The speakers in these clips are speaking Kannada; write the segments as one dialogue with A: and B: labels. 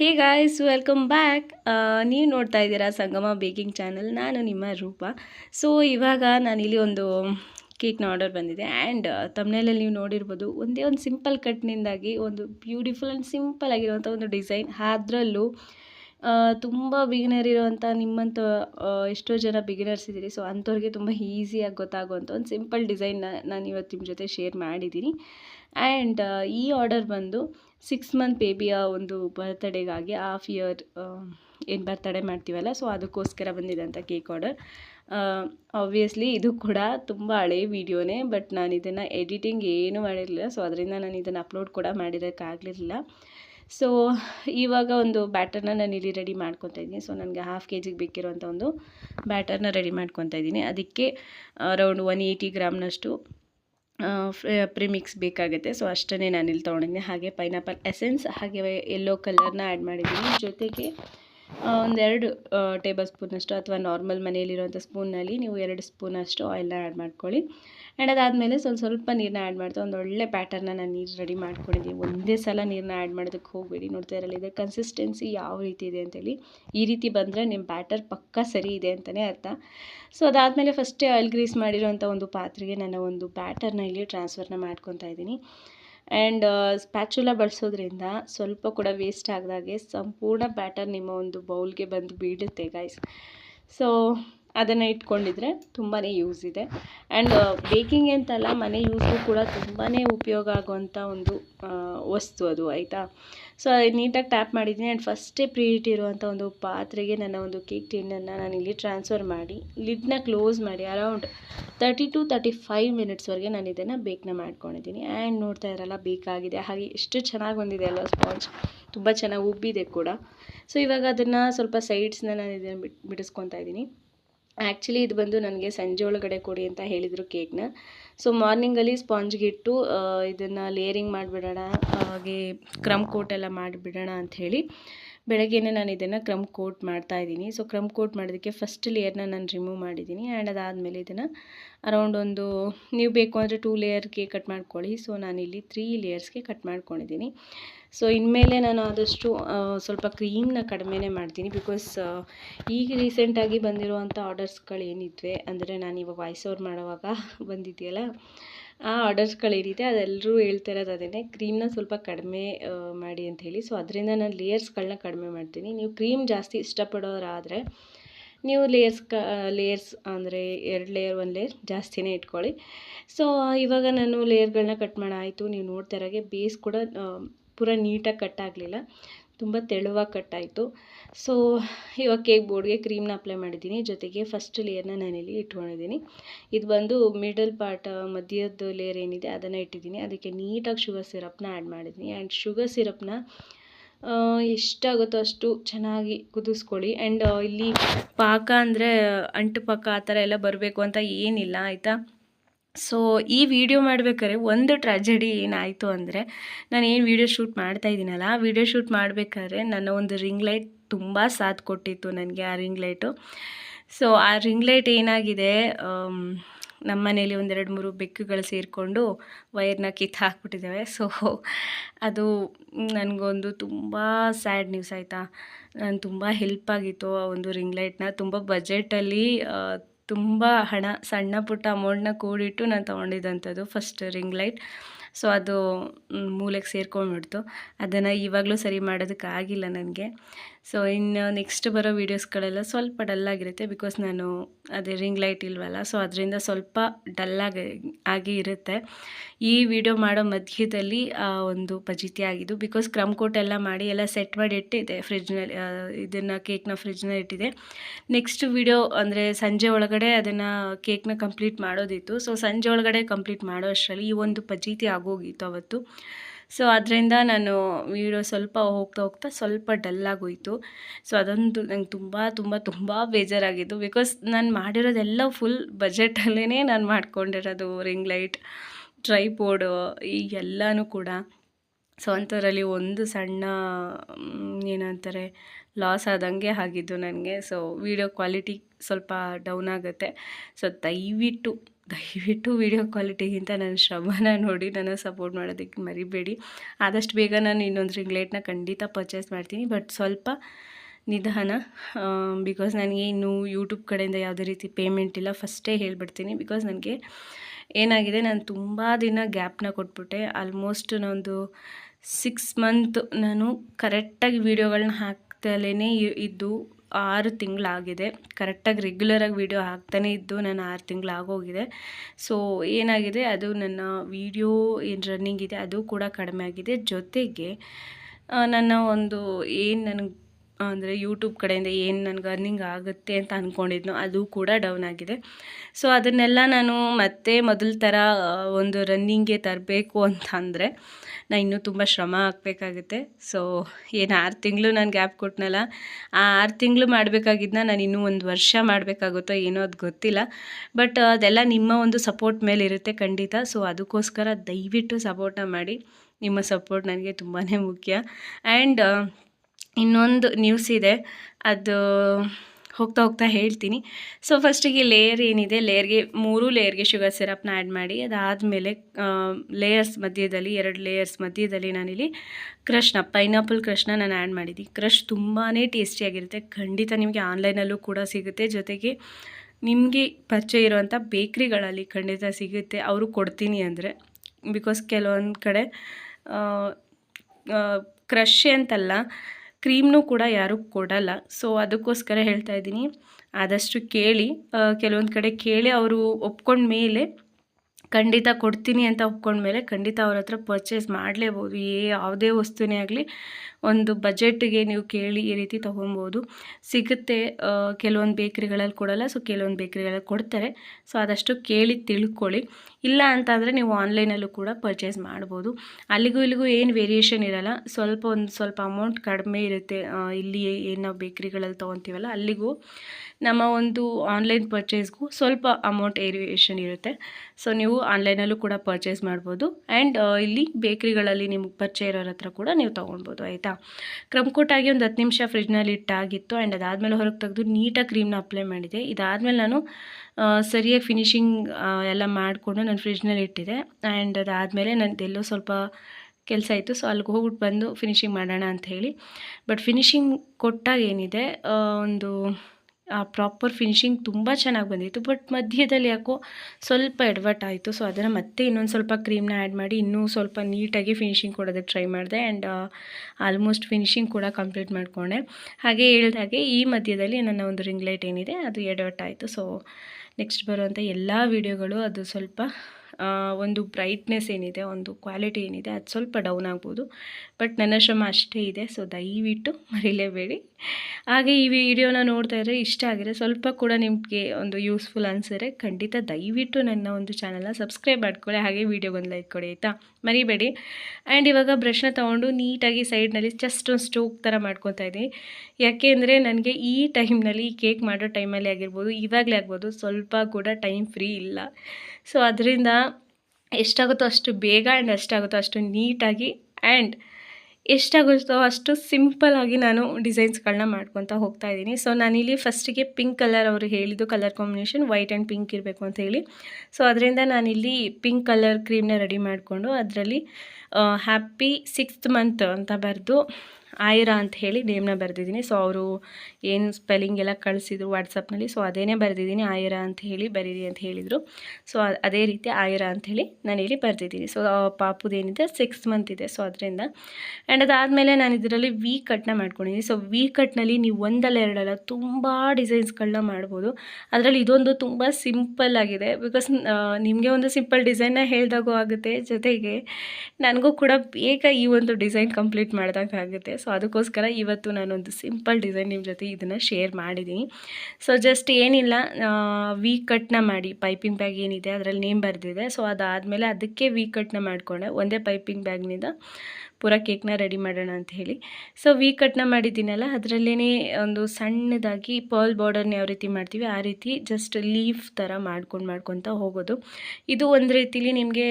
A: ಹೇ ಗಾಯ್ಸ್ ವೆಲ್ಕಮ್ ಬ್ಯಾಕ್ ನೀವು ನೋಡ್ತಾ ಇದ್ದೀರಾ ಸಂಗಮ ಬೇಕಿಂಗ್ ಚಾನಲ್. ನಾನು ನಿಮ್ಮ ರೂಪ. ಸೊ ಇವಾಗ ನಾನಿಲ್ಲಿ ಒಂದು ಕೇಕ್ನ ಆರ್ಡರ್ ಬಂದಿದೆ. ಆ್ಯಂಡ್ ತಮ್ಮನೇಲಲ್ಲಿ ನೀವು ನೋಡಿರ್ಬೋದು, ಒಂದೇ ಒಂದು ಸಿಂಪಲ್ ಕಟ್ನಿಂದಾಗಿ ಒಂದು ಬ್ಯೂಟಿಫುಲ್ ಆ್ಯಂಡ್ ಸಿಂಪಲ್ ಆಗಿರುವಂಥ ಒಂದು ಡಿಸೈನ್ ಅದರಲ್ಲೂ ತುಂಬ ಬಿಗಿನರ್ ಇರುವಂಥ ನಿಮ್ಮಂಥ ಎಷ್ಟೋ ಜನ ಬಿಗಿನರ್ಸ್ ಇದ್ದೀರಿ. ಸೊ ಅಂಥವ್ರಿಗೆ ತುಂಬ ಈಸಿಯಾಗಿ ಗೊತ್ತಾಗುವಂಥ ಒಂದು ಸಿಂಪಲ್ ಡಿಸೈನ್ನ ನಾನು ಇವತ್ತು ನಿಮ್ಮ ಜೊತೆ ಶೇರ್ ಮಾಡಿದ್ದೀನಿ ಆ್ಯಂಡ್ ಈ ಆರ್ಡರ್ ಬಂದು ಸಿಕ್ಸ್ ಮಂತ್ ಬೇಬಿಯ ಒಂದು ಬರ್ತ್ಡೇಗಾಗಿ ಹಾಫ್ ಇಯರ್ ಏನು ಬರ್ತಡೇ ಮಾಡ್ತೀವಲ್ಲ ಸೊ ಅದಕ್ಕೋಸ್ಕರ ಬಂದಿದೆ ಅಂತ ಕೇಕ್ ಆರ್ಡರ್ ಆಬ್ವಿಯಸ್ಲಿ ಇದು ಕೂಡ ತುಂಬ ಹಳೆ ವೀಡಿಯೋನೇ ಬಟ್ ನಾನು ಇದನ್ನು ಎಡಿಟಿಂಗ್ ಏನೂ ಮಾಡಿರಲಿಲ್ಲ. ಸೊ ಅದರಿಂದ ನಾನು ಇದನ್ನು ಅಪ್ಲೋಡ್ ಕೂಡ ಮಾಡಿರೋಕ್ಕಾಗಲಿಲ್ಲ ಸೊ ಇವಾಗ ಒಂದು ಬ್ಯಾಟರ್ನ ನಾನು ಇಲ್ಲಿ ರೆಡಿ ಮಾಡ್ಕೊತಾ ಇದ್ದೀನಿ. ಸೊ ನನಗೆ ಹಾಫ್ ಕೆ ಜಿಗೆ ಬೇಕಿರುವಂಥ ಒಂದು ಬ್ಯಾಟರ್ನ ರೆಡಿ ಮಾಡ್ಕೊತಾ ಇದ್ದೀನಿ. ಅದಕ್ಕೆ ಅರೌಂಡ್ ಒನ್ ಏಯ್ಟಿ ಗ್ರಾಮ್ನಷ್ಟು ಪ್ರಿಮಿಕ್ಸ್ ಬೇಕಾಗುತ್ತೆ. ಸೊ ಅಷ್ಟನ್ನೇ ನಾನು ಇಲ್ಲಿ ತೊಗೊಂಡಿದ್ದೀನಿ. ಹಾಗೆ ಪೈನಾಪಲ್ ಎಸೆನ್ಸ್ ಹಾಗೆ ಎಲ್ಲೋ ಕಲರ್ನ ಆ್ಯಡ್ ಮಾಡಿದ್ದೀನಿ. ಜೊತೆಗೆ ಒಂದೆರಡು ಟೇಬಲ್ ಸ್ಪೂನಷ್ಟು ಅಥವಾ ನಾರ್ಮಲ್ ಮನೆಯಲ್ಲಿರುವಂಥ ಸ್ಪೂನಲ್ಲಿ ನೀವು ಎರಡು ಸ್ಪೂನಷ್ಟು ಆಯಿಲ್ನ ಆ್ಯಡ್ ಮಾಡ್ಕೊಳ್ಳಿ. ಆ್ಯಂಡ್ ಅದಾದಮೇಲೆ ಸ್ವಲ್ಪ ಸ್ವಲ್ಪ ನೀರನ್ನ ಆ್ಯಡ್ ಮಾಡ್ತಾ ಒಂದು ಒಳ್ಳೆ ಪ್ಯಾಟರ್ನ ನಾನು ನೀರು ರೆಡಿ ಮಾಡ್ಕೊಂಡಿದ್ದೀನಿ ಒಂದೇ ಸಲ ನೀರನ್ನ ಆ್ಯಡ್ ಮಾಡೋದಕ್ಕೆ ಹೋಗಬೇಡಿ. ನೋಡ್ತಾ ಇರಲ್ಲ ಇದರ ಕನ್ಸಿಸ್ಟೆನ್ಸಿ ಯಾವ ರೀತಿ ಇದೆ ಅಂತೇಳಿ. ಈ ರೀತಿ ಬಂದರೆ ನಿಮ್ಮ ಬ್ಯಾಟರ್ ಪಕ್ಕಾ ಸರಿ ಇದೆ ಅಂತಲೇ ಅರ್ಥ. ಸೊ ಅದಾದಮೇಲೆ ಫಸ್ಟೇ ಆಯಿಲ್ ಗ್ರೀಸ್ ಮಾಡಿರೋಂಥ ಒಂದು ಪಾತ್ರೆಗೆ ನಾನು ಒಂದು ಬ್ಯಾಟರ್ನ ಇಲ್ಲಿ ಟ್ರಾನ್ಸ್ಫರ್ನ ಮಾಡ್ಕೊತಾ ಇದ್ದೀನಿ. ಆ್ಯಂಡ್ ಸ್ಪ್ಯಾಚುಲ ಬಳಸೋದ್ರಿಂದ ಸ್ವಲ್ಪ ಕೂಡ ವೇಸ್ಟ್ ಆಗದಾಗೆ ಸಂಪೂರ್ಣ ಬ್ಯಾಟರ್ ನಿಮ್ಮ ಒಂದು ಬೌಲ್ಗೆ ಬಂದು ಬೀಳುತ್ತೆ ಗೈಸ್ ಸೊ ಅದನ್ನು ಇಟ್ಕೊಂಡಿದ್ರೆ ತುಂಬಾ ಯೂಸ್ ಇದೆ. ಆ್ಯಂಡ್ ಬೇಕಿಂಗ್ ಅಂತಲ್ಲ ಮನೆ ಯೂಸ್ಗೂ ಕೂಡ ತುಂಬಾ ಉಪಯೋಗ ಆಗುವಂಥ ಒಂದು ವಸ್ತು ಅದು ಆಯಿತಾ? ಸೊ ನೀಟಾಗಿ ಟ್ಯಾಪ್ ಮಾಡಿದ್ದೀನಿ. ಆ್ಯಂಡ್ ಫಸ್ಟೇ ಪ್ರೀ ಇಟ್ಟಿರುವಂಥ ಒಂದು ಪಾತ್ರೆಗೆ ನನ್ನ ಒಂದು ಕೇಕ್ ಟಿನ್ನನ್ನು ನಾನು ಇಲ್ಲಿ ಟ್ರಾನ್ಸ್ಫರ್ ಮಾಡಿ ಲಿಡ್ನ ಕ್ಲೋಸ್ ಮಾಡಿ around thirty to thirty five ಮಿನಿಟ್ಸ್ವರೆಗೆ ನಾನು ಇದನ್ನು ಬೇಕನ್ನ ಮಾಡ್ಕೊಂಡಿದ್ದೀನಿ. ಆ್ಯಂಡ್ ನೋಡ್ತಾ ಇರಲ್ಲ ಬೇಕಾಗಿದೆ ಹಾಗೆ ಎಷ್ಟು ಚೆನ್ನಾಗಿ ಬಂದಿದೆ ಅಲ್ಲ ಸ್ಪಾಂಜ್ ತುಂಬ ಚೆನ್ನಾಗಿ ಉಬ್ಬಿದೆ ಕೂಡ. ಸೊ ಇವಾಗ ಅದನ್ನು ಸ್ವಲ್ಪ ಸೈಡ್ಸ್ನ ನಾನು ಇದನ್ನು ಬಿಟ್, ಬಿಡಿಸ್ಕೊತಾ ಇದ್ದೀನಿ. ಆ್ಯಕ್ಚುಲಿ ಇದು ಬಂದು ನನಗೆ ಸಂಜೆ ಒಳಗಡೆ ಕೊಡಿ ಅಂತ ಹೇಳಿದರು ಕೇಕ್ನ ಸೊ ಮಾರ್ನಿಂಗಲ್ಲಿ ಸ್ಪಾಂಜ್ಗೆ ಇಟ್ಟು ಇದನ್ನು ಲೇಯರಿಂಗ್ ಮಾಡಿಬಿಡೋಣ, ಹಾಗೆ ಕ್ರಮ್ ಕೋಟ್ ಎಲ್ಲ ಮಾಡಿಬಿಡೋಣ ಅಂಥೇಳಿ ಬೆಳಗ್ಗೆನೇ ನಾನು ಇದನ್ನು ಕ್ರಮ್ ಕೋಟ್ ಮಾಡ್ತಾ ಇದ್ದೀನಿ. ಸೊ ಕ್ರಮ್ ಕೋಟ್ ಮಾಡೋದಕ್ಕೆ ಫಸ್ಟ್ ಲೇಯರ್ನ ನಾನು ರಿಮೂವ್ ಮಾಡಿದ್ದೀನಿ. ಆ್ಯಂಡ್ ಅದಾದಮೇಲೆ ಇದನ್ನು ಅರೌಂಡ್ ಒಂದು, ನೀವು ಬೇಕು ಅಂದರೆ ಟೂ ಲೇಯರ್ಗೆ ಕಟ್ ಮಾಡ್ಕೊಳ್ಳಿ. ಸೊ ನಾನಿಲ್ಲಿ ತ್ರೀ ಲೇಯರ್ಸ್ಗೆ ಕಟ್ ಮಾಡ್ಕೊಂಡಿದ್ದೀನಿ. ಸೊ ಇನ್ಮೇಲೆ ನಾನು ಆದಷ್ಟು ಸ್ವಲ್ಪ ಕ್ರೀಮ್ನ ಕಡಿಮೆನೇ ಮಾಡ್ತೀನಿ ಬಿಕಾಸ್ ಈಗ ರೀಸೆಂಟಾಗಿ ಬಂದಿರುವಂಥ ಆರ್ಡರ್ಸ್ಗಳು ಏನಿದ್ವೆ ಅಂದರೆ ನಾನು ಇವಾಗ ವಾಯ್ಸ್ ಓವರ್ ಮಾಡುವಾಗ ಬಂದಿದೆಯಲ್ಲ, ಆ ಆರ್ಡರ್ಸ್ಗಳೇನಿದೆ ಅದೆಲ್ಲರೂ ಹೇಳ್ತಾ ಇರೋದು ಅದನ್ನೇ ಕ್ರೀಮ್ನ ಸ್ವಲ್ಪ ಕಡಿಮೆ ಮಾಡಿ ಅಂತ ಹೇಳಿ. ಸೊ ಅದರಿಂದ ನಾನು ಲೇಯರ್ಸ್ಗಳನ್ನ ಕಡಿಮೆ ಮಾಡ್ತೀನಿ. ನೀವು ಕ್ರೀಮ್ ಜಾಸ್ತಿ ಇಷ್ಟಪಡೋರಾದರೆ, ನೀವು ಲೇಯರ್ಸ್ ಕ ಲೇಯರ್ಸ್ ಅಂದರೆ ಎರಡು ಲೇಯರ್ ಒಂದು ಲೇಯರ್ ಜಾಸ್ತಿನೇ ಇಟ್ಕೊಳ್ಳಿ. ಸೊ ಇವಾಗ ನಾನು ಲೇಯರ್ಗಳನ್ನ ಕಟ್ ಮಾಡಾಯಿತು. ನೀವು ನೋಡ್ತಾ ಇರೋಗೆ ಬೇಸ್ ಕೂಡ ಪೂರ ನೀಟಾಗಿ ಕಟ್ ಆಗಲಿಲ್ಲ ತುಂಬ ತೆಳುವಾಗಿ ಕಟ್ಟಾಯಿತು. ಸೊ ಇವಾಗ ಕೇಕ್ ಬೋರ್ಡ್ಗೆ ಕ್ರೀಮ್ನ ಅಪ್ಲೈ ಮಾಡಿದ್ದೀನಿ. ಜೊತೆಗೆ ಫಸ್ಟ್ ಲೇಯರ್ನ ನಾನಿಲ್ಲಿ ಇಟ್ಕೊಂಡಿದ್ದೀನಿ. ಇದು ಬಂದು ಮಿಡಲ್ ಪಾರ್ಟ್ ಮಧ್ಯದ ಲೇಯರ್ ಏನಿದೆ, ಅದನ್ನು ಇಟ್ಟಿದ್ದೀನಿ. ಅದಕ್ಕೆ ನೀಟಾಗಿ ಶುಗರ್ ಸಿರಪ್ನ ಆ್ಯಡ್ ಮಾಡಿದ್ದೀನಿ. ಆ್ಯಂಡ್ ಶುಗರ್ ಸಿರಪ್ನ ಎಷ್ಟಾಗುತ್ತೋ ಅಷ್ಟು ಚೆನ್ನಾಗಿ ಕುದಿಸ್ಕೊಳ್ಳಿ. ಆ್ಯಂಡ್ ಇಲ್ಲಿ ಪಾಕ ಅಂದರೆ ಅಂಟು ಪಾಕ ಆ ಥರ ಎಲ್ಲ ಬರಬೇಕು ಅಂತ ಏನಿಲ್ಲ, ಆಯಿತಾ? ಸೊ ಈ ವಿಡಿಯೋ ಮಾಡ್ಬೇಕಾದ್ರೆ ಒಂದು ಟ್ರಾಜಡಿ ಏನಾಯಿತು ಅಂದರೆ, ನಾನು ಏನು ವಿಡಿಯೋ ಶೂಟ್ ಮಾಡ್ತಾ ಇದ್ದೀನಲ್ಲ, ಆ ವಿಡಿಯೋ ಶೂಟ್ ಮಾಡಬೇಕಾದ್ರೆ ನನ್ನ ಒಂದು ರಿಂಗ್ ಲೈಟ್ ತುಂಬ ಸಾಥ್ ಕೊಟ್ಟಿತ್ತು ನನಗೆ ಆ ರಿಂಗ್ ಲೈಟು ಸೊ ಆ ರಿಂಗ್ ಲೈಟ್ ಏನಾಗಿದೆ ನಮ್ಮ ಮನೇಲಿ ಒಂದೆರಡು ಮೂರು ಬೆಕ್ಕುಗಳು ಸೇರಿಕೊಂಡು ವೈರ್ನ ಕಿತ್ತು ಹಾಕ್ಬಿಟ್ಟಿದ್ದಾವೆ. ಸೊ ಅದು ನನಗೊಂದು ತುಂಬ ಸ್ಯಾಡ್ ನ್ಯೂಸ್ ಆಯಿತಾ? ನಾನು ತುಂಬ ಹೆಲ್ಪ್ ಆಗಿತ್ತು ಆ ಒಂದು ರಿಂಗ್ ಲೈಟ್ನ ತುಂಬ ಬಜೆಟಲ್ಲಿ ತುಂಬ ಹಣ ಸಣ್ಣ ಪುಟ್ಟ ಅಮೌಂಟ್ನ ಕೂಡಿಟ್ಟು ನಾನು ತೊಗೊಂಡಿದ್ದಂಥದ್ದು ಫಸ್ಟ್ ರಿಂಗ್ ಲೈಟ್ ಸೊ ಅದು ಮೂಲೆಗೆ ಸೇರ್ಕೊಂಡ್ಬಿಡ್ತು. ಅದನ್ನು ಇವಾಗಲೂ ಸರಿ ಮಾಡೋದಕ್ಕಾಗಿಲ್ಲ ನನಗೆ. ಸೊ ಇನ್ನು ನೆಕ್ಸ್ಟ್ ಬರೋ ವೀಡಿಯೋಸ್ಗಳೆಲ್ಲ ಸ್ವಲ್ಪ ಡಲ್ಲಾಗಿರುತ್ತೆ ಬಿಕಾಸ್ ನಾನು ಅದೇ ರಿಂಗ್ ಲೈಟ್ ಇಲ್ವಲ್ಲ, ಸೊ ಅದರಿಂದ ಸ್ವಲ್ಪ ಡಲ್ಲಾಗಿ ಆಗಿ ಇರುತ್ತೆ. ಈ ವಿಡಿಯೋ ಮಾಡೋ ಮಧ್ಯದಲ್ಲಿ, ಆ, ಒಂದು ಪಜಿತಿ ಆಗಿದ್ದು ಬಿಕಾಸ್ ಕ್ರಮ್ ಕೋಟ್ ಎಲ್ಲ ಮಾಡಿ ಎಲ್ಲ ಸೆಟ್ ಮಾಡಿ ಇಟ್ಟಿದೆ ಫ್ರಿಜ್ನಲ್ಲಿ ಇದನ್ನು ಕೇಕ್ನ ಫ್ರಿಜ್ನಲ್ಲಿ ಇಟ್ಟಿದೆ ನೆಕ್ಸ್ಟ್ ವಿಡಿಯೋ ಅಂದರೆ ಸಂಜೆ ಒಳಗಡೆ ಅದನ್ನು ಕೇಕ್ನ ಕಂಪ್ಲೀಟ್ ಮಾಡೋದಿತ್ತು. ಸೊ ಸಂಜೆ ಒಳಗಡೆ ಕಂಪ್ಲೀಟ್ ಮಾಡೋ ಅಷ್ಟರಲ್ಲಿ ಈ ಒಂದು ಪಜೀತಿ ಆಗೋಗಿತ್ತು ಅವತ್ತು. ಸೊ ಅದರಿಂದ ನಾನು ವೀಡಿಯೋ ಸ್ವಲ್ಪ ಹೋಗ್ತಾ ಹೋಗ್ತಾ ಸ್ವಲ್ಪ ಡಲ್ ಆಗೋಯಿತು. ಸೊ ಅದೊಂದು ನಂಗೆ ತುಂಬ ತುಂಬ ತುಂಬ ಬೇಜಾರಾಗಿತ್ತು ಬಿಕಾಸ್ ನಾನು ಮಾಡಿರೋದೆಲ್ಲ ಫುಲ್ ಬಜೆಟಲ್ಲೇ ನಾನು ಮಾಡ್ಕೊಂಡಿರೋದು ರಿಂಗ್ ಲೈಟ್ ಟ್ರೈಪೋಡು ಈ ಎಲ್ಲನೂ ಕೂಡ. ಸೊ ಅಂಥದ್ರಲ್ಲಿ ಒಂದು ಸಣ್ಣ ಏನಂತಾರೆ ಲಾಸ್ ಆದಂಗೆ ಆಗಿದ್ದು ನನಗೆ. ಸೊ ವಿಡಿಯೋ ಕ್ವಾಲಿಟಿ ಸ್ವಲ್ಪ ಡೌನ್ ಆಗುತ್ತೆ. ಸೊ ದಯವಿಟ್ಟು ದಯವಿಟ್ಟು ವಿಡಿಯೋ ಕ್ವಾಲಿಟಿಗಿಂತ ನನ್ನ ಶ್ರಮನ ನೋಡಿ, ನನ್ನ ಸಪೋರ್ಟ್ ಮಾಡೋದಕ್ಕೆ ಮರಿಬೇಡಿ. ಆದಷ್ಟು ಬೇಗ ನಾನು ಇನ್ನೊಂದು ರಿಂಗ್ಲೈಟ್ನ ಖಂಡಿತ ಪರ್ಚೇಸ್ ಮಾಡ್ತೀನಿ. ಬಟ್ ಸ್ವಲ್ಪ ನಿಧಾನ ಬಿಕಾಸ್ ನನಗೆ ಇನ್ನೂ ಯೂಟ್ಯೂಬ್ ಕಡೆಯಿಂದ ಯಾವುದೇ ರೀತಿ ಪೇಮೆಂಟ್ ಇಲ್ಲ. ಫಸ್ಟೇ ಹೇಳ್ಬಿಡ್ತೀನಿ ಬಿಕಾಸ್ ನನಗೆ ಏನಾಗಿದೆ, ನಾನು ತುಂಬ ದಿನ ಗ್ಯಾಪ್ನ ಕೊಟ್ಬಿಟ್ಟೆ. ಆಲ್ಮೋಸ್ಟ್ ನಾನೊಂದು ಸಿಕ್ಸ್ ಮಂತ್ ನಾನು ಕರೆಕ್ಟಾಗಿ ವೀಡಿಯೋಗಳನ್ನ ಹಾಕ್ತಲೇ ಇದ್ದು ಆರು ತಿಂಗಳಾಗಿದೆ. ಕರೆಕ್ಟಾಗಿ ರೆಗ್ಯುಲರಾಗಿ ವೀಡಿಯೋ ಹಾಕ್ತಾನೆ ಇದ್ದು ನಾನು ಆರು ತಿಂಗಳು ಆಗೋಗಿದೆ ಸೊ ಏನಾಗಿದೆ? ಅದು ನನ್ನ ವೀಡಿಯೋ ಏನು ರನ್ನಿಂಗ್ ಇದೆ, ಅದು ಕೂಡ ಕಡಿಮೆ ಆಗಿದೆ. ಜೊತೆಗೆ ನನ್ನ ಒಂದು ಏನು ನನಗೆ ಅಂದರೆ ಯೂಟ್ಯೂಬ್ ಕಡೆಯಿಂದ ಏನು ನನಗೆ ಅರ್ನಿಂಗ್ ಆಗುತ್ತೆ ಅಂತ ಅಂದ್ಕೊಂಡಿದ್ನೋ ಅದು ಕೂಡ ಡೌನ್ ಆಗಿದೆ. ಸೊ ಅದನ್ನೆಲ್ಲ ನಾನು ಮತ್ತೆ ಮೊದಲ ಥರ ಒಂದು ರನ್ನಿಂಗ್ಗೆ ತರಬೇಕು ಅಂತ ಅಂದರೆ ನಾನು ಇನ್ನೂ ತುಂಬ ಶ್ರಮ ಹಾಕ್ಬೇಕಾಗುತ್ತೆ ಸೊ ಏನು ಆರು ತಿಂಗಳು ನಾನು ಗ್ಯಾಪ್ ಕೊಟ್ಟನಲ್ಲ ಆ ಆರು ತಿಂಗಳು ಮಾಡಬೇಕಾಗಿದ್ದನ್ನ ನಾನು ಇನ್ನೂ ಒಂದು ವರ್ಷ ಮಾಡಬೇಕಾಗುತ್ತೋ ಏನೋ ಅದು ಗೊತ್ತಿಲ್ಲ. ಬಟ್ ಅದೆಲ್ಲ ನಿಮ್ಮ ಒಂದು ಸಪೋರ್ಟ್ ಮೇಲೆ ಇರುತ್ತೆ ಖಂಡಿತ. ಸೊ ಅದಕ್ಕೋಸ್ಕರ ದಯವಿಟ್ಟು ಸಪೋರ್ಟ್ನ ಮಾಡಿ. ನಿಮ್ಮ ಸಪೋರ್ಟ್ ನನಗೆ ತುಂಬಾ ಮುಖ್ಯ. ಆ್ಯಂಡ್ ಇನ್ನೊಂದು ನ್ಯೂಸ್ ಇದೆ. ಅದು ಹೋಗ್ತಾ ಹೋಗ್ತಾ ಹೇಳ್ತೀನಿ. ಸೊ ಫಸ್ಟಿಗೆ ಲೇಯರ್ ಏನಿದೆ? ಲೇಯರ್ಗೆ ಮೂರು ಲೇಯರ್ಗೆ ಶುಗರ್ ಸಿರಪ್ನ ಆ್ಯಡ್ ಮಾಡಿ. ಅದಾದಮೇಲೆ ಲೇಯರ್ಸ್ ಮಧ್ಯದಲ್ಲಿ, ಎರಡು ಲೇಯರ್ಸ್ ಮಧ್ಯದಲ್ಲಿ ನಾನಿಲ್ಲಿ ಕ್ರಷ್ನ ಪೈನಾಪಲ್ ಕ್ರಶ್ನ ನಾನು ಆ್ಯಡ್ ಮಾಡಿದ್ದೀನಿ. ಕ್ರಷ್ ತುಂಬಾ ಟೇಸ್ಟಿಯಾಗಿರುತ್ತೆ ಖಂಡಿತ ನಿಮಗೆ ಆನ್ಲೈನಲ್ಲೂ ಕೂಡ ಸಿಗುತ್ತೆ. ಜೊತೆಗೆ ನಿಮಗೆ ಪರಿಚಯ ಇರುವಂಥ ಬೇಕ್ರಿಗಳಲ್ಲಿ ಖಂಡಿತ ಸಿಗುತ್ತೆ. ಅವರು ಕೊಡ್ತೀನಿ ಅಂದರೆ. ಬಿಕಾಸ್ ಕೆಲವೊಂದು ಕಡೆ ಕ್ರಷ್ ಅಂತಲ್ಲ ಕ್ರೀಮ್ನೂ ಕೂಡ ಯಾರೂ ಕೊಡಲ್ಲ. ಸೊ ಅದಕ್ಕೋಸ್ಕರ ಹೇಳ್ತಾ ಇದ್ದೀನಿ. ಆದಷ್ಟು ಕೇಳಿ ಕೆಲವೊಂದು ಕಡೆ ಕೇಳಿ ಅವರು ಒಪ್ಕೊಂಡ ಮೇಲೆ ಖಂಡಿತ ಕೊಡ್ತೀನಿ ಅಂತ ಒಪ್ಕೊಂಡ್ಮೇಲೆ ಖಂಡಿತ ಅವ್ರ ಹತ್ರ ಪರ್ಚೇಸ್ ಮಾಡಲೇಬೋದು. ಏ ಯಾವುದೇ ವಸ್ತುನೇ ಆಗಲಿ ಒಂದು ಬಜೆಟ್ಗೆ ನೀವು ಕೇಳಿ ಈ ರೀತಿ ತೊಗೊಬೋದು. ಸಿಗುತ್ತೆ ಕೆಲವೊಂದು ಬೇಕ್ರಿಗಳಲ್ಲಿ ಕೊಡಲ್ಲ ಸೊ ಕೆಲವೊಂದು ಬೇಕ್ರಿಗಳಲ್ಲಿ ಕೊಡ್ತಾರೆ. ಸೊ ಆದಷ್ಟು ಕೇಳಿ ತಿಳ್ಕೊಳ್ಳಿ. ಇಲ್ಲ ಅಂತಂದರೆ ನೀವು ಆನ್ಲೈನಲ್ಲೂ ಕೂಡ ಪರ್ಚೇಸ್ ಮಾಡ್ಬೋದು. ಅಲ್ಲಿಗೂ ಇಲ್ಲಿಗೂ ಏನು ವೇರಿಯೇಷನ್ ಇರಲ್ಲ. ಸ್ವಲ್ಪ ಒಂದು ಸ್ವಲ್ಪ ಅಮೌಂಟ್ ಕಡಿಮೆ ಇರುತ್ತೆ. ಇಲ್ಲಿ ಏನು ನಾವು ಬೇಕ್ರಿಗಳಲ್ಲಿ ತೊಗೊತೀವಲ್ಲ, ಅಲ್ಲಿಗೂ ನಮ್ಮ ಒಂದು ಆನ್ಲೈನ್ ಪರ್ಚೇಸ್ಗೂ ಸ್ವಲ್ಪ ಅಮೌಂಟ್ ಏರಿಯೇಷನ್ ಇರುತ್ತೆ. ಸೊ ನೀವು ಆನ್ಲೈನಲ್ಲೂ ಕೂಡ ಪರ್ಚೇಸ್ ಮಾಡ್ಬೋದು. ಆ್ಯಂಡ್ ಇಲ್ಲಿ ಬೇಕ್ರಿಗಳಲ್ಲಿ ನಿಮ್ಗೆ ಪರಿಚಯ ಇರೋರ ಹತ್ರ ಕೂಡ ನೀವು ತೊಗೊಳ್ಬೋದು, ಆಯಿತಾ? ಕ್ರಮ್ಕೋಟಾಗಿ ಒಂದು ಹತ್ತು ನಿಮಿಷ ಫ್ರಿಜ್ನಲ್ಲಿ ಇಟ್ಟಾಗಿತ್ತು ಆ್ಯಂಡ್ ಅದಾದಮೇಲೆ ಹೊರಗೆ ತೆಗೆದು ನೀಟಾಗಿ ಕ್ರೀಮ್ನ ಅಪ್ಲೈ ಮಾಡಿದೆ. ಇದಾದಮೇಲೆ ನಾನು ಸರಿಯಾಗಿ ಫಿನಿಶಿಂಗ್ ಎಲ್ಲ ಮಾಡಿಕೊಂಡು ನಾನು ಫ್ರಿಜ್ನಲ್ಲಿ ಇಟ್ಟಿದೆ. ಆ್ಯಂಡ್ ಅದಾದಮೇಲೆ ಎಲ್ಲೋ ಸ್ವಲ್ಪ ಕೆಲಸ ಇತ್ತು ಸೊ ಅಲ್ಲಿಗೆ ಹೋಗ್ಬಿಟ್ಟು ಬಂದು ಫಿನಿಶಿಂಗ್ ಮಾಡೋಣ ಅಂತ ಹೇಳಿ. ಬಟ್ ಫಿನಿಶಿಂಗ್ ಕೊಟ್ಟಾಗ ಏನಿದೆ ಒಂದು ಪ್ರಾಪರ್ ಫಿನಿಶಿಂಗ್ ತುಂಬ ಚೆನ್ನಾಗಿ ಬಂದಿತ್ತು. ಬಟ್ ಮಧ್ಯದಲ್ಲಿ ಯಾಕೋ ಸ್ವಲ್ಪ ಎಡ್ವರ್ಟ್ ಆಯಿತು. ಸೊ ಅದನ್ನು ಮತ್ತೆ ಇನ್ನೊಂದು ಸ್ವಲ್ಪ ಕ್ರೀಮ್ನ ಆ್ಯಡ್ ಮಾಡಿ ಇನ್ನೂ ಸ್ವಲ್ಪ ನೀಟಾಗಿ ಫಿನಿಶಿಂಗ್ ಕೊಡೋದಕ್ಕೆ ಟ್ರೈ ಮಾಡಿದೆ. ಆ್ಯಂಡ್ ಆಲ್ಮೋಸ್ಟ್ ಫಿನಿಶಿಂಗ್ ಕೂಡ ಕಂಪ್ಲೀಟ್ ಮಾಡಿಕೊಂಡೆ. ಹಾಗೆ ಹೇಳಿದಾಗೆ ಈ ಮಧ್ಯದಲ್ಲಿ ನನ್ನ ಒಂದು ರಿಂಗ್ ಲೈಟ್ ಏನಿದೆ, ಅದು ಎಡವಟ್ ಆಯಿತು. ಸೊ ನೆಕ್ಸ್ಟ್ ಬರುವಂಥ ಎಲ್ಲ ವೀಡಿಯೋಗಳು ಅದು ಸ್ವಲ್ಪ ಒಂದು ಬ್ರೈಟ್ನೆಸ್ ಏನಿದೆ, ಒಂದು ಕ್ವಾಲಿಟಿ ಏನಿದೆ, ಅದು ಸ್ವಲ್ಪ ಡೌನ್ ಆಗ್ಬೋದು. ಬಟ್ ನನ್ನ ಶ್ರಮ ಅಷ್ಟೇ ಇದೆ ಸೊ ದಯವಿಟ್ಟು ಮರಿಲೇಬೇಡಿ. ಹಾಗೆ ಈ ವಿಡಿಯೋನ ನೋಡ್ತಾ ಇದ್ದರೆ ಇಷ್ಟ ಆಗಿದ್ರೆ ಸ್ವಲ್ಪ ಕೂಡ ನಿಮಗೆ ಒಂದು ಯೂಸ್ಫುಲ್ ಅನಿಸಿದ್ರೆ ಖಂಡಿತ ದಯವಿಟ್ಟು ನನ್ನ ಒಂದು ಚಾನಲ್ನ ಸಬ್ಸ್ಕ್ರೈಬ್ ಮಾಡ್ಕೊಳ್ಳಿ. ಹಾಗೆ ವೀಡಿಯೋಗೊಂದು ಲೈಕ್ ಕೊಡಿ ಆಯಿತಾ? ಮರಿಬೇಡಿ. ಆ್ಯಂಡ್ ಇವಾಗ ಬ್ರಷ್ನ ತೊಗೊಂಡು ನೀಟಾಗಿ ಸೈಡ್ನಲ್ಲಿ ಜಸ್ಟ್ ಒಂದು ಸ್ಟೋಕ್ ಥರ ಮಾಡ್ಕೊತಾ ಇದ್ದೀನಿ. ಯಾಕೆ ಅಂದರೆ ನನಗೆ ಈ ಟೈಮ್ನಲ್ಲಿ ಈ ಕೇಕ್ ಮಾಡೋ ಟೈಮಲ್ಲಿ ಆಗಿರ್ಬೋದು, ಇವಾಗಲೇ ಆಗ್ಬೋದು, ಸ್ವಲ್ಪ ಕೂಡ ಟೈಮ್ ಫ್ರೀ ಇಲ್ಲ. ಸೊ ಅದರಿಂದ ಎಷ್ಟಾಗುತ್ತೋ ಅಷ್ಟು ಬೇಗ ಆ್ಯಂಡ್ ಎಷ್ಟಾಗುತ್ತೋ ಅಷ್ಟು ನೀಟಾಗಿ ಆ್ಯಂಡ್ ಎಷ್ಟಾಗುತ್ತೋ ಅಷ್ಟು ಸಿಂಪಲ್ಲಾಗಿ ನಾನು ಡಿಸೈನ್ಸ್ಗಳನ್ನ ಮಾಡ್ಕೊತಾ ಹೋಗ್ತಾ ಇದ್ದೀನಿ. ಸೊ ನಾನಿಲ್ಲಿ ಫಸ್ಟಿಗೆ ಪಿಂಕ್ ಕಲರ್ ಅವರು ಹೇಳಿದ್ದು colour combination white and pink ಇರಬೇಕು ಅಂತ ಹೇಳಿ. ಸೊ ಅದರಿಂದ ನಾನಿಲ್ಲಿ ಪಿಂಕ್ ಕಲರ್ ಕ್ರೀಮ್ನ ರೆಡಿ ಮಾಡಿಕೊಂಡು ಅದರಲ್ಲಿ ಹ್ಯಾಪಿ ಸಿಕ್ಸ್ತ್ ಮಂತ್ ಅಂತ ಬರೆದು ಆಯಿರಾ ಅಂತ ಹೇಳಿ ನೇಮ್ನ ಬರೆದಿದ್ದೀನಿ. ಸೊ ಅವರು ಏನು ಸ್ಪೆಲ್ಲಿಂಗ್ ಎಲ್ಲ ಕಳಿಸಿದ್ರು ವಾಟ್ಸಪ್ನಲ್ಲಿ ಸೊ ಅದೇನೇ ಬರೆದಿದ್ದೀನಿ, ಆಯಿರಾ ಅಂತ ಹೇಳಿ ಬರೀರಿ ಅಂತ ಹೇಳಿದರು. ಸೊ ಅದೇ ರೀತಿ ಆಯಿರಾ ಅಂತ ಹೇಳಿ ನಾನು ಇಲ್ಲಿ ಬರೆದಿದ್ದೀನಿ ಸೊ ಪಾಪುದೇನಿದೆ ಸಿಕ್ಸ್ ಮಂತ್ ಇದೆ. ಸೊ ಅದರಿಂದ ಆ್ಯಂಡ್ ಅದಾದಮೇಲೆ ನಾನು ಇದರಲ್ಲಿ ವಿ ಕಟ್ನ ಮಾಡ್ಕೊಂಡಿದ್ದೀನಿ. ಸೊ ವಿ ಕಟ್ನಲ್ಲಿ ನೀವು ಒಂದಲ್ಲ ಎರಡಲ್ಲ ತುಂಬ ಡಿಸೈನ್ಸ್ಗಳನ್ನ ಮಾಡ್ಬೋದು. ಅದರಲ್ಲಿ ಇದೊಂದು ತುಂಬ ಸಿಂಪಲ್ ಆಗಿದೆ. ಬಿಕಾಸ್ ನಿಮಗೆ ಒಂದು ಸಿಂಪಲ್ ಡಿಸೈನ್ನ ಹೇಳಿದಾಗೂ ಆಗುತ್ತೆ. ಜೊತೆಗೆ, ನನಗೂ ಕೂಡ ಬೇಗ ಈ ಒಂದು ಡಿಸೈನ್ ಕಂಪ್ಲೀಟ್ ಮಾಡಿದಾಗುತ್ತೆ ಸೊ ಅದಕ್ಕೋಸ್ಕರ ಇವತ್ತು ನಾನೊಂದು ಸಿಂಪಲ್ ಡಿಸೈನ್ ನಿಮ್ಮ ಜೊತೆ ಇದನ್ನು ಶೇರ್ ಮಾಡಿದ್ದೀನಿ ಸೊ ಜಸ್ಟ್ ಏನಿಲ್ಲ ವಿ ಕಟ್ನ ಮಾಡಿ ಪೈಪಿಂಗ್ ಬ್ಯಾಗ್ ಏನಿದೆ, ಅದರಲ್ಲಿ ನೇಮ್ ಬರೆದಿದೆ. ಸೊ ಅದಾದಮೇಲೆ ಅದಕ್ಕೆ ವಿ ಕಟ್ನ ಮಾಡಿಕೊಂಡೆ. ಒಂದೇ ಪೈಪಿಂಗ್ ಬ್ಯಾಗ್ನಿಂದ ಪೂರ ಕೇಕ್ನ ರೆಡಿ ಮಾಡೋಣ ಅಂತ ಹೇಳಿ. ಸೊ ವಿ ಕಟ್ನ ಮಾಡಿದ್ದೀನಲ್ಲ ಅದರಲ್ಲೇ ಒಂದು ಸಣ್ಣದಾಗಿ ಪರ್ಲ್ ಬಾರ್ಡರ್ನ ಯಾವ ರೀತಿ ಮಾಡ್ತೀವಿ, ಆ ರೀತಿ ಜಸ್ಟ್ ಲೀಫ್ ಥರ ಮಾಡ್ಕೊಂಡು ಮಾಡ್ಕೊತ ಹೋಗೋದು. ಇದು ಒಂದು ರೀತಿಲಿ ನಿಮಗೆ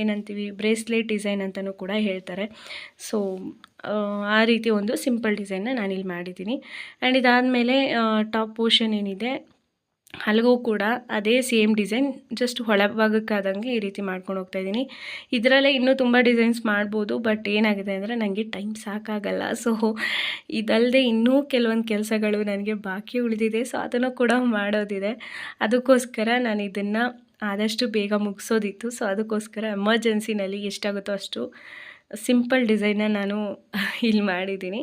A: ಏನಂತೀವಿ ಬ್ರೇಸ್ಲೆಟ್ ಡಿಸೈನ್ ಅಂತಲೂ ಕೂಡ ಹೇಳ್ತಾರೆ. ಸೊ ಆ ರೀತಿ ಒಂದು ಸಿಂಪಲ್ ಡಿಸೈನ್ನ ನಾನಿಲ್ಲಿ ಮಾಡಿದ್ದೀನಿ. ಆ್ಯಂಡ್ ಇದಾದಮೇಲೆ ಟಾಪ್ ಪೋರ್ಷನ್ ಏನಿದೆ ಅಲ್ಲಿಗೂ ಕೂಡ ಅದೇ ಸೇಮ್ ಡಿಸೈನ್ ಜಸ್ಟ್ ಹೊಳಭಾಗಕ್ಕಾದಂಗೆ ಈ ರೀತಿ ಮಾಡ್ಕೊಂಡು ಹೋಗ್ತಾ ಇದ್ದೀನಿ. ಇದರಲ್ಲೇ ಇನ್ನೂ ತುಂಬ ಡಿಸೈನ್ಸ್ ಮಾಡ್ಬೋದು ಬಟ್ ಏನಾಗಿದೆ ಅಂದರೆ ನನಗೆ ಟೈಮ್ ಸಾಕಾಗಲ್ಲ. ಸೊ ಇದಲ್ಲದೆ ಇನ್ನೂ ಕೆಲವೊಂದು ಕೆಲಸಗಳು ನನಗೆ ಬಾಕಿ ಉಳಿದಿದೆ ಸೊ ಅದನ್ನು ಕೂಡ ಮಾಡೋದಿದೆ. ಅದಕ್ಕೋಸ್ಕರ ನಾನು ಇದನ್ನು ಆದಷ್ಟು ಬೇಗ ಮುಗಿಸೋದಿತ್ತು. ಸೊ ಅದಕ್ಕೋಸ್ಕರ ಎಮರ್ಜೆನ್ಸಿನಲ್ಲಿ ಎಷ್ಟಾಗುತ್ತೋ ಅಷ್ಟು ಸಿಂಪಲ್ ಡಿಸೈನ್ನ ನಾನು ಇಲ್ಲಿ ಮಾಡಿದ್ದೀನಿ.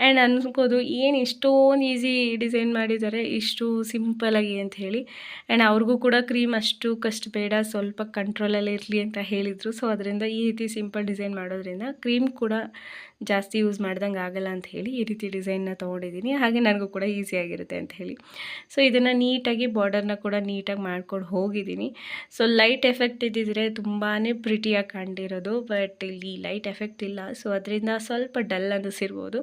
A: ಆ್ಯಂಡ್ ಅನ್ಕೋದು ಏನು ಇಷ್ಟೊಂದು ಈಸಿ ಡಿಸೈನ್ ಮಾಡಿದ್ದಾರೆ, ಇಷ್ಟು ಸಿಂಪಲಾಗಿ ಅಂತ ಹೇಳಿ. ಆ್ಯಂಡ್ ಅವ್ರಿಗೂ ಕೂಡ ಕ್ರೀಮ್ ಅಷ್ಟು ಕಷ್ಟ ಬೇಡ, ಸ್ವಲ್ಪ ಕಂಟ್ರೋಲಲ್ಲಿ ಇರಲಿ ಅಂತ ಹೇಳಿದರು. ಸೊ ಅದರಿಂದ ಈ ರೀತಿ ಸಿಂಪಲ್ ಡಿಸೈನ್ ಮಾಡೋದ್ರಿಂದ ಕ್ರೀಮ್ ಕೂಡ ಜಾಸ್ತಿ ಯೂಸ್ ಮಾಡ್ದಂಗೆ ಆಗಲ್ಲ ಅಂತ ಹೇಳಿ ಈ ರೀತಿ ಡಿಸೈನ್ನ ತೊಗೊಂಡಿದ್ದೀನಿ. ಹಾಗೆ ನನಗೂ ಕೂಡ ಈಸಿಯಾಗಿರುತ್ತೆ ಅಂತ ಹೇಳಿ. ಸೊ ಇದನ್ನು ನೀಟಾಗಿ ಬಾರ್ಡರ್ನ ಕೂಡ ನೀಟಾಗಿ ಮಾಡ್ಕೊಂಡು ಹೋಗಿದ್ದೀನಿ. ಸೊ ಲೈಟ್ ಎಫೆಕ್ಟ್ ಇದ್ದಿದ್ರೆ ತುಂಬಾ ಪ್ರಿಟಿಯಾಗಿ ಕಂಡಿರೋದು ಬಟ್ ಇಲ್ಲಿ ಲೈಟ್ ಎಫೆಕ್ಟ್ ಇಲ್ಲ. ಸೊ ಅದರಿಂದ ಸ್ವಲ್ಪ ಡಲ್ ಅನ್ನಿಸಿರ್ಬೋದು.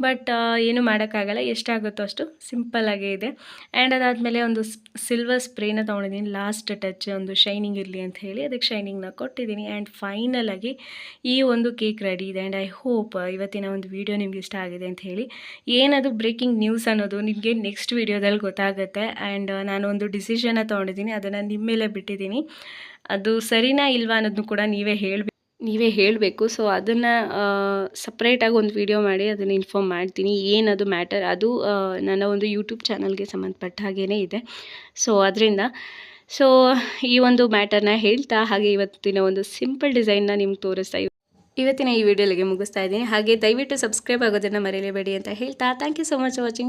A: ಬಟ್ ಏನು ಮಾಡೋಕ್ಕಾಗಲ್ಲ. ಎಷ್ಟಾಗುತ್ತೋ ಅಷ್ಟು ಸಿಂಪಲ್ಲಾಗೇ ಇದೆ. ಆ್ಯಂಡ್ ಅದಾದಮೇಲೆ ಒಂದು ಸಿಲ್ವರ್ ಸ್ಪ್ರೇನ ತೊಗೊಂಡಿದ್ದೀನಿ. ಲಾಸ್ಟ್ ಟಚ್ ಒಂದು ಶೈನಿಂಗ್ ಇರಲಿ ಅಂತ ಹೇಳಿ ಅದಕ್ಕೆ ಶೈನಿಂಗ್ನ ಕೊಟ್ಟಿದ್ದೀನಿ. ಆ್ಯಂಡ್ ಆಗಿ ಈ ಒಂದು ಕೇಕ್ ರೆಡಿ ಇದೆ. ಆ್ಯಂಡ್ ಐ ಹೋಪ್ ಇವತ್ತಿನ ಒಂದು ವಿಡಿಯೋ ನಿಮ್ಗೆ ಇಷ್ಟ ಆಗಿದೆ ಅಂತ ಹೇಳಿ. ಏನದು ಬ್ರೇಕಿಂಗ್ ನ್ಯೂಸ್ ಅನ್ನೋದು ನಿಮಗೆ ನೆಕ್ಸ್ಟ್ ವಿಡಿಯೋದಲ್ಲಿ ಗೊತ್ತಾಗುತ್ತೆ. ಆ್ಯಂಡ್ ನಾನು ಒಂದು ಡಿಸಿಷನ್ನ ತೊಗೊಂಡಿದ್ದೀನಿ. ಅದನ್ನು ನಿಮ್ಮ ಮೇಲೆ ಬಿಟ್ಟಿದ್ದೀನಿ. ಅದು ಸರಿನಾ ಇಲ್ವಾ ಅನ್ನೋದನ್ನು ಕೂಡ ನೀವೇ ಹೇಳಬೇಕು. ನೀವೇ ಹೇಳಬೇಕು. ಸೊ ಅದನ್ನು ಸಪ್ರೇಟಾಗಿ ಒಂದು ವಿಡಿಯೋ ಮಾಡಿ, ಅದನ್ನು ಇನ್ಫಾರ್ಮ್ ಮಾಡ್ತೀನಿ. ಏನದು ಮ್ಯಾಟರ್ ಅದು ನನ್ನ ಒಂದು ಯೂಟ್ಯೂಬ್ ಚಾನಲ್ಗೆ ಸಂಬಂಧಪಟ್ಟ ಹಾಗೇ ಇದೆ. ಸೊ ಅದರಿಂದ ಸೊ ಈ ಒಂದು ಮ್ಯಾಟರ್ನ ಹೇಳ್ತಾ, ಹಾಗೆ ಇವತ್ತಿನ ಒಂದು ಸಿಂಪಲ್ ಡಿಸೈನ್ನ ನಿಮ್ಗೆ ತೋರಿಸ್ತಾ ಇವತ್ತಿನ ಈ ವಿಡಿಯೋಲಿಗೆ ಮುಗಿಸ್ತಾ ಇದ್ದೀನಿ. ಹಾಗೆ ದಯವಿಟ್ಟು ಸಬ್ಸ್ಕ್ರೈಬ್ ಆಗೋದನ್ನು ಮರೆಯಲೇಬೇಡಿ ಅಂತ ಹೇಳ್ತಾ thank you so much watching